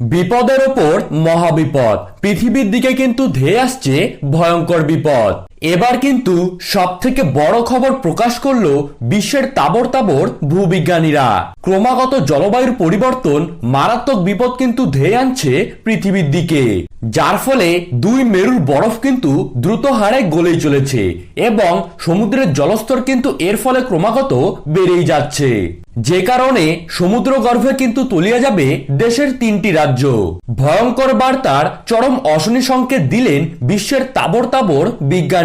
বিপদের ওপর মহাবিপদ। পৃথিবীর দিকে কিন্তু ধেয়ে আসছে ভয়ঙ্কর বিপদ। এবার কিন্তু সব থেকে বড় খবর প্রকাশ করল বিশ্বের তাবর তাবর ভূবিজ্ঞানীরা। ক্রমাগত জলবায়ুর পরিবর্তন মারাত্মক বিপদ কিন্তু ধেয়ে আনছে পৃথিবীর দিকে, যার ফলে দুই মেরুর বরফ কিন্তু দ্রুত হারে গলেই চলেছে এবং সমুদ্রের জলস্তর কিন্তু এর ফলে ক্রমাগত বেড়েই যাচ্ছে। যে কারণে সমুদ্র গর্ভে কিন্তু তলিয়ে যাবে দেশের তিনটি রাজ্য। ভয়ঙ্কর বার্তার চরম অশনি সংকেত দিলেন বিশ্বের তাবর তাবর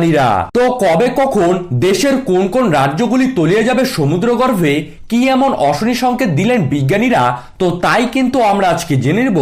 বিজ্ঞানীরা। তো কবে কখন দেশের কোন কোন রাজ্যগুলি তলিয়ে যাবে সমুদ্র গর্ভে কি এমন অশনি সংকেত দিলেন বিজ্ঞানীরা, তো তাই কিন্তু আমরা আজকে জেনে নেব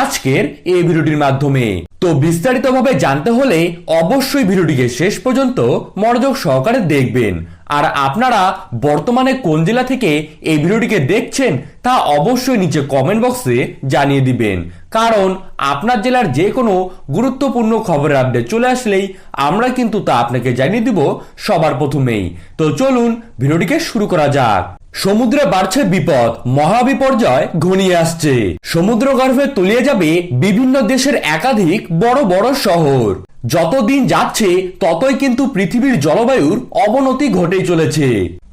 আজকের এই ভিডিওটির মাধ্যমে। তো বিস্তারিতভাবে জানতে হলে অবশ্যই ভিডিওটিকে শেষ পর্যন্ত মনোযোগ সহকারে দেখবেন। আর আপনারা বর্তমানে কোন জেলা থেকে এই ভিডিওটিকে দেখছেন তা অবশ্যই নিচে কমেন্ট বক্সে জানিয়ে দিবেন। কারণ আপনার জেলার যে কোনো গুরুত্বপূর্ণ খবরের আপডেট চলে আসলেই আমরা কিন্তু তা আপনাকে জানিয়ে দিব সবার প্রথমেই। তো চলুন ভিডিওটিকে শুরু করা যাক। সমুদ্রে বাড়ছে বিপদ, মহাবিপর্যয় ঘনিয়ে আসছে। সমুদ্র গর্ভে তলিয়ে যাবে বিভিন্ন দেশের একাধিক বড় বড় শহর। যতদিন যাচ্ছে, ততই কিন্তু পৃথিবীর জলবায়ুর অবনতি ঘটেই চলেছে।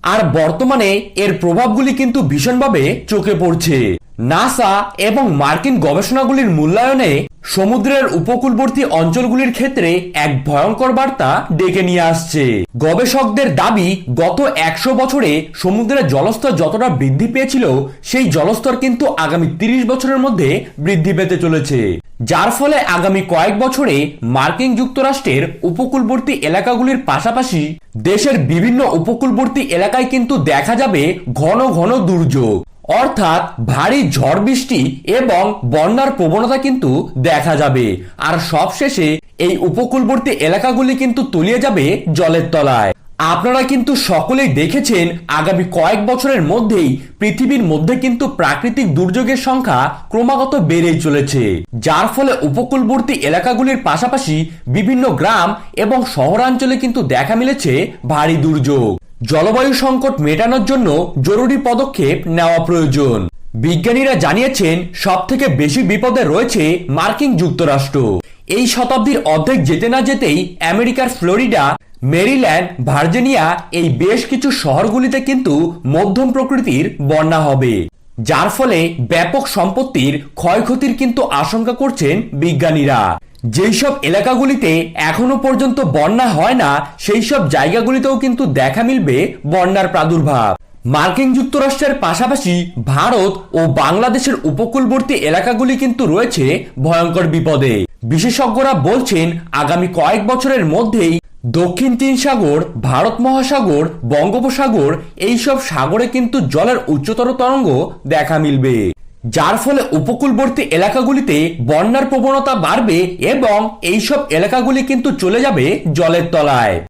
আর বর্তমানে এর প্রভাবগুলি কিন্তু ভীষণভাবে চোখে পড়ছে। নাসা এবং মার্কিন গবেষণাগুলির মূল্যায়নে সমুদ্রের উপকূলবর্তী অঞ্চলগুলির ক্ষেত্রে এক ভয়ঙ্কর বার্তা ডেকে নিয়ে আসছে। গবেষকদের দাবি, গত একশো বছরে সমুদ্রের জলস্তর যতটা বৃদ্ধি পেয়েছিল, সেই জলস্তর কিন্তু আগামী তিরিশ বছরের মধ্যে বৃদ্ধি পেতে চলেছে। যার ফলে আগামী কয়েক বছরে মার্কিন যুক্তরাষ্ট্রের উপকূলবর্তী এলাকাগুলির পাশাপাশি দেশের বিভিন্ন উপকূলবর্তী এলাকায় কিন্তু দেখা যাবে ঘন ঘন দুর্যোগ। অর্থাৎ ভারী ঝড় বৃষ্টি এবং বন্যার প্রবণতা কিন্তু দেখা যাবে। আর সবশেষে এই উপকূলবর্তী এলাকাগুলি কিন্তু তলিয়ে যাবে জলের তলায়। আপনারা কিন্তু সকলেই দেখেছেন, আগামী কয়েক বছরের মধ্যেই পৃথিবীর মধ্যে কিন্তু প্রাকৃতিক দুর্যোগের সংখ্যা ক্রমাগত বেড়েই চলেছে। যার ফলে উপকূলবর্তী এলাকাগুলির পাশাপাশি বিভিন্ন গ্রাম এবং শহরাঞ্চলে কিন্তু দেখা মিলেছে ভারী দুর্যোগ। জলবায়ু সংকট মেটানোর জন্য জরুরি পদক্ষেপ নেওয়া প্রয়োজন। বিজ্ঞানীরা জানিয়েছেন সব থেকে বেশি বিপদে রয়েছে মার্কিন যুক্তরাষ্ট্র। এই শতাব্দীর অর্ধেক যেতে না যেতেই আমেরিকার ফ্লোরিডা, মেরিল্যান্ড, ভার্জিনিয়া এই বেশ কিছু শহরগুলিতে কিন্তু মধ্যম প্রকৃতির বন্যা হবে। যার ফলে ব্যাপক সম্পত্তির ক্ষয়ক্ষতির কিন্তু আশঙ্কা করছেন বিজ্ঞানীরা। যেই সব এলাকাগুলিতে এখনও পর্যন্ত বন্যা হয় না সেই সব জায়গাগুলিতেও কিন্তু দেখা মিলবে বন্যার প্রাদুর্ভাব। মার্কিন যুক্তরাষ্ট্রের পাশাপাশি ভারত ও বাংলাদেশের উপকূলবর্তী এলাকাগুলি কিন্তু রয়েছে ভয়ঙ্কর বিপদে। বিশেষজ্ঞরা বলছেন, আগামী কয়েক বছরের মধ্যেই দক্ষিণ চীন সাগর, ভারত মহাসাগর, বঙ্গোপসাগর, এইসব সাগরে কিন্তু জলের উচ্চতর তরঙ্গ দেখা মিলবে। যার ফলে উপকূলবর্তী এলাকাগুলিতে বন্যার প্রবণতা বাড়বে এবং এইসব এলাকাগুলি কিন্তু চলে যাবে জলের তলায়।